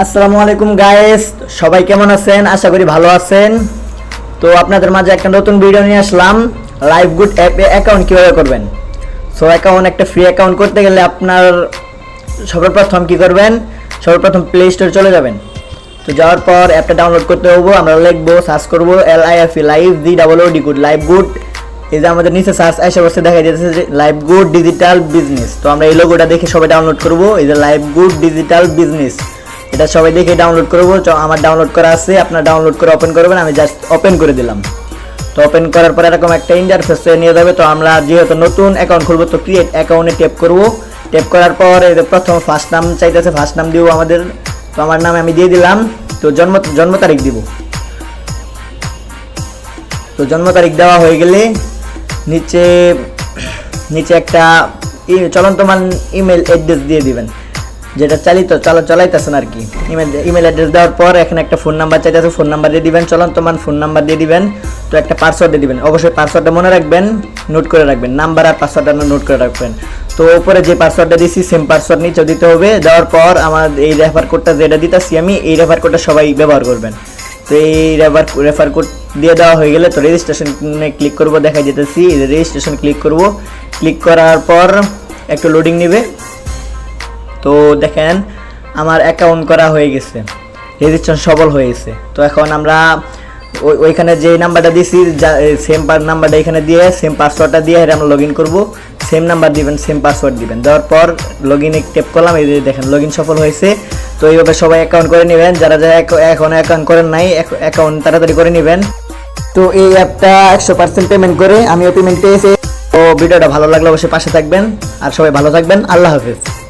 আসসালামু আলাইকুম গায়েস সবাই কেমন আছেন? আশা করি ভালো আছেন। তো আপনাদের মাঝে একটা নতুন ভিডিও নিয়ে আসলাম। লাইভ গুড অ্যাপে অ্যাকাউন্ট কীভাবে করবেন? সো অ্যাকাউন্ট একটা ফ্রি অ্যাকাউন্ট করতে গেলে আপনার সর্বপ্রথম কি করবেন? সর্বপ্রথম প্লে স্টোর চলে যাবেন। তো যাওয়ার পর অ্যাপটা ডাউনলোড করতে হব। আমরা লিখব সার্চ করব L I F E live G double O D good live good এই যে আমাদের নিচে সার্চ বসে দেখা যাচ্ছে যে লাইভ গুড ডিজিটাল বিজনেস তো আমরা এই লোগোটা দেখে সবাই ডাউনলোড করব। এই যে লাইভ গুড ডিজিটাল বিজনেস এটা সবাই দেখে ডাউনলোড করব আমার ডাউনলোড করা আছে, আপনার ডাউনলোড করে ওপেন করবেন, আমি জাস্ট ওপেন করে দিলাম। তো ওপেন করার পর এরকম একটা ইন্টারফেসে নিয়ে যাবে, তো আমরা যেহেতু নতুন অ্যাকাউন্ট খুলবো, তো ক্রিয়েট অ্যাকাউন্টে ট্যাপ করব। ট্যাপ করার পর এই প্রথম ফার্স্ট নাম চাইতেছে ফার্স্ট নাম দিব আমাদের, তো আমার নাম আমি দিয়ে দিলাম, তো জন্ম জন্ম তারিখ দিব। তো জন্ম তারিখ দেওয়া হয়ে গেলে নিচে নিচে একটা ই- চলন্তমান ইমেল অ্যাড্রেস দিয়ে দিবেন। যেটা চালিত, চালা, চালাইতেছেন আর কি। ইমেল ইমেল অ্যাড্রেস দেওয়ার পর এখানে একটা ফোন নাম্বার চাইতেছে ফোন নাম্বার দিয়ে দিবেন চলন্তমান ফোন নাম্বার দিয়ে দিবেন, তো একটা পাসওয়ার্ড দিয়ে দিবেন। অবশ্যই পাসওয়ার্ডটা মনে রাখবেন নোট করে রাখবেন। নাম্বার আর পাসওয়ার্ডটা নোট করে রাখবেন। তো ওপরে যে পাসওয়ার্ডটা দিয়েছি সেম পাসওয়ার্ড নিচেও দিতে হবে। দেওয়ার পর আমার এই রেফার কোডটা যেটা দিতেছি আমি, এই রেফার কোডটা সবাই ব্যবহার করবেন। তো এই রেফার রেফার কোড দিয়ে দেওয়া হয়ে গেলে তো রেজিস্ট্রেশনে ক্লিক করব দেখা যেতেছি রেজিস্ট্রেশন ক্লিক করব ক্লিক করার পর একটু লোডিং নেবে। তো দেখেন, আমার অ্যাকাউন্ট করা হয়ে গেছে। রেজিস্ট্রেশন সফল হয়ে গেছে তো এখন আমরা ওই- ওইখানে যে নাম্বারটা দিয়েছি সেম নাম্বারটা এখানে দিয়ে সেম পাসওয়ার্ডটা দিয়ে আমরা লগ ইন করব। সেম নাম্বার দিবেন সেম পাসওয়ার্ড দিবেন। দেওয়ার পর লগ ইনে টেপ করলাম, এই যে দেখেন লগ ইন সফল হয়েছে। তো এইভাবে সবাই অ্যাকাউন্ট করে নেবেন। যারা যারা এখ- এখন অ্যাকাউন্ট করেন নাই অ্যাকাউন্ট তাড়াতাড়ি করে নেবেন। তো এই অ্যাপটা একশো পার্সেন্ট পেমেন্ট করে, আমিও পেমেন্ট পেয়েছি। তো ভিডিওটা ভালো লাগলে অবশ্যই পাশে থাকবেন। আর সবাই ভালো থাকবেন। আল্লাহ হাফিজ।